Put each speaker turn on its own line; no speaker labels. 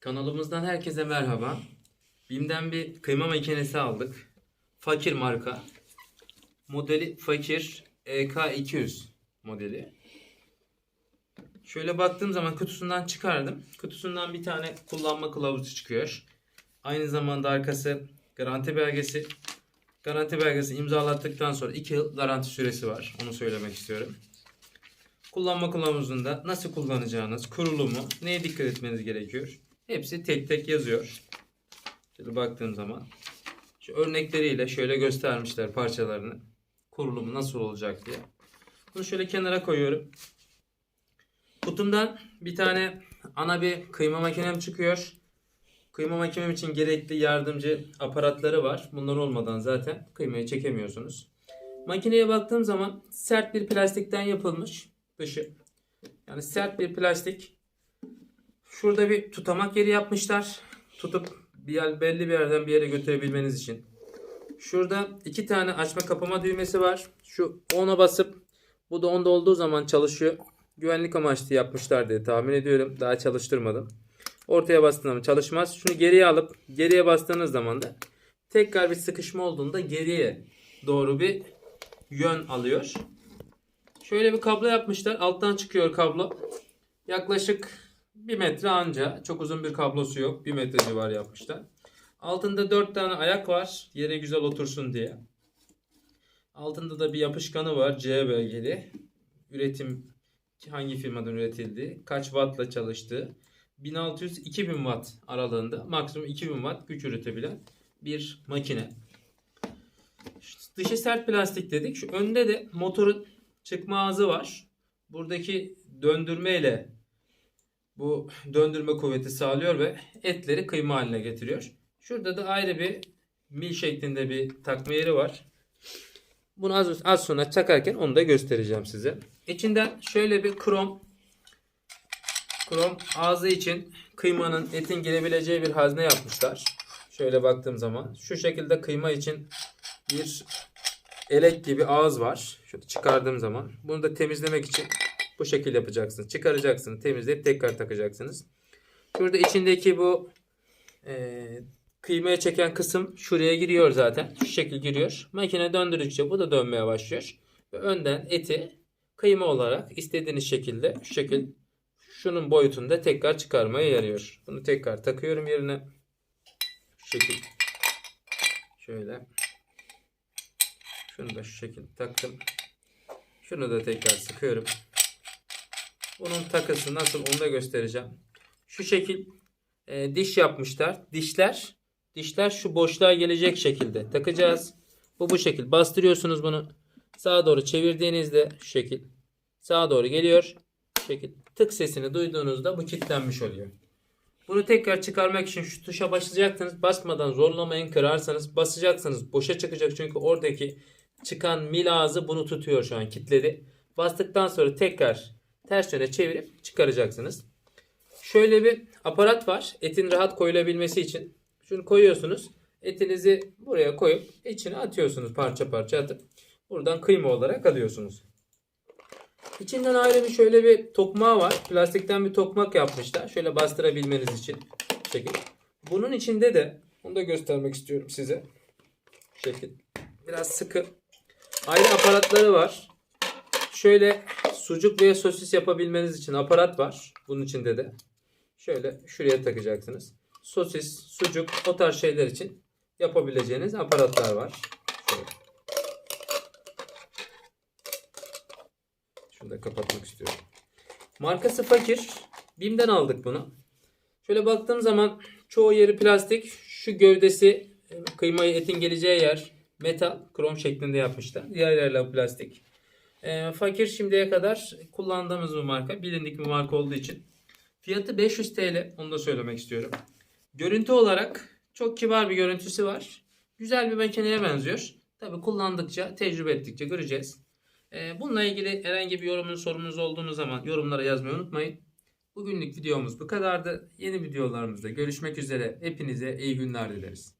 Kanalımızdan herkese merhaba. BİM'den bir kıyma makinesi aldık. Fakir marka. Modeli Fakir EK200 modeli. Şöyle baktığım zaman kutusundan çıkardım. Kutusundan bir tane kullanma kılavuzu çıkıyor. Aynı zamanda arkası garanti belgesi. Garanti belgesi imzalattıktan sonra 2 yıl garanti süresi var. Onu söylemek istiyorum. Kullanma kılavuzunda nasıl kullanacağınız, kurulumu, neye dikkat etmeniz gerekiyor. Hepsi tek tek yazıyor. Şöyle baktığım zaman. Şu örnekleriyle şöyle göstermişler parçalarını. Kurulumu nasıl olacak diye. Bunu şöyle kenara koyuyorum. Kutumdan bir tane ana bir kıyma makinem çıkıyor. Kıyma makinem için gerekli yardımcı aparatları var. Bunlar olmadan zaten kıymayı çekemiyorsunuz. Makineye baktığım zaman sert bir plastikten yapılmış dışı. Yani sert bir plastik. Şurada bir tutamak yeri yapmışlar. Tutup bir yer, belli bir yerden bir yere götürebilmeniz için. Şurada iki tane açma kapama düğmesi var. Şu ona basıp bu da onda olduğu zaman çalışıyor. Güvenlik amaçlı yapmışlar diye tahmin ediyorum. Daha çalıştırmadım. Ortaya bastığınız zaman çalışmaz. Şunu geriye alıp geriye bastığınız zaman da tekrar bir sıkışma olduğunda geriye doğru bir yön alıyor. Şöyle bir kablo yapmışlar. Alttan çıkıyor kablo. Yaklaşık 1 metre anca. Çok uzun bir kablosu yok. 1 metre civarı yapmışlar. Altında 4 tane ayak var. Yere güzel otursun diye. Altında da bir yapışkanı var. C belgeli. Üretim hangi firmadan üretildi? Kaç wattla çalıştığı? 1600-2000 watt aralığında maksimum 2000 watt güç üretebilen bir makine. Dışı sert plastik dedik. Şu önde de motorun çıkma ağzı var. Buradaki döndürmeyle bu döndürme kuvveti sağlıyor ve etleri kıyma haline getiriyor. Şurada da ayrı bir mil şeklinde bir takma yeri var. Bunu az, az sonra çakarken onu da göstereceğim size. İçinden şöyle bir krom krom ağzı için kıymanın etin girebileceği bir hazne yapmışlar. Şöyle baktığım zaman şu şekilde kıyma için bir elek gibi ağız var. Şöyle çıkardığım zaman bunu da temizlemek için bu şekil yapacaksınız. Çıkaracaksınız, temizleyip tekrar takacaksınız. Şurada içindeki bu e, kıymaya çeken kısım şuraya giriyor zaten. Şu şekil giriyor. Makine döndürdükçe bu da dönmeye başlıyor. Ve önden eti kıyma olarak istediğiniz şekilde şu şekil şunun boyutunda tekrar çıkarmaya yarıyor. Bunu tekrar takıyorum yerine. Şu şekil. Şöyle. Şunu da şu şekilde taktım. Şunu da tekrar sıkıyorum. Bunun takısı nasıl onu da göstereceğim. Şu şekil e, diş yapmışlar. Dişler dişler şu boşluğa gelecek şekilde takacağız. Bu bu şekil. Bastırıyorsunuz bunu. Sağa doğru çevirdiğinizde şu şekil. Sağa doğru geliyor. Şu şekil. Tık sesini duyduğunuzda bu kilitlenmiş oluyor. Bunu tekrar çıkarmak için şu tuşa basacaksınız. Basmadan zorlamayın kırarsanız basacaksınız. Boşa çıkacak çünkü oradaki çıkan mil ağzı bunu tutuyor şu an kilitledi. Bastıktan sonra tekrar ters yöne çevirip çıkaracaksınız. Şöyle bir aparat var. Etin rahat koyulabilmesi için. Şunu koyuyorsunuz. Etinizi buraya koyup içine atıyorsunuz parça parça atıp. Buradan kıyma olarak alıyorsunuz. İçinden ayrı bir şöyle bir tokmağı var. Plastikten bir tokmak yapmışlar. Şöyle bastırabilmeniz için. Bu. Bunun içinde de onu da göstermek istiyorum size. Bu şekil. Biraz sıkı. Ayrı aparatları var. Şöyle sucuk veya sosis yapabilmeniz için aparat var. Bunun içinde de. Şöyle şuraya takacaksınız. Sosis, sucuk o tarz şeyler için yapabileceğiniz aparatlar var. Şöyle. Şunu da kapatmak istiyorum. Markası Fakir. BİM'den aldık bunu. Şöyle baktığım zaman çoğu yeri plastik. Şu gövdesi kıymayı etin geleceği yer metal, krom şeklinde yapmışlar. Diğer yerler plastik. E, fakir şimdiye kadar kullandığımız bir marka. Bilindik bir marka olduğu için. Fiyatı 500 TL. Onu da söylemek istiyorum. Görüntü olarak çok kibar bir görüntüsü var. Güzel bir makineye benziyor. Tabi kullandıkça, tecrübe ettikçe göreceğiz. E, bununla ilgili herhangi bir yorumunuz, sorunuz olduğunuz zaman yorumlara yazmayı unutmayın. Bugünlük videomuz bu kadardı. Yeni videolarımızda görüşmek üzere. Hepinize iyi günler dileriz.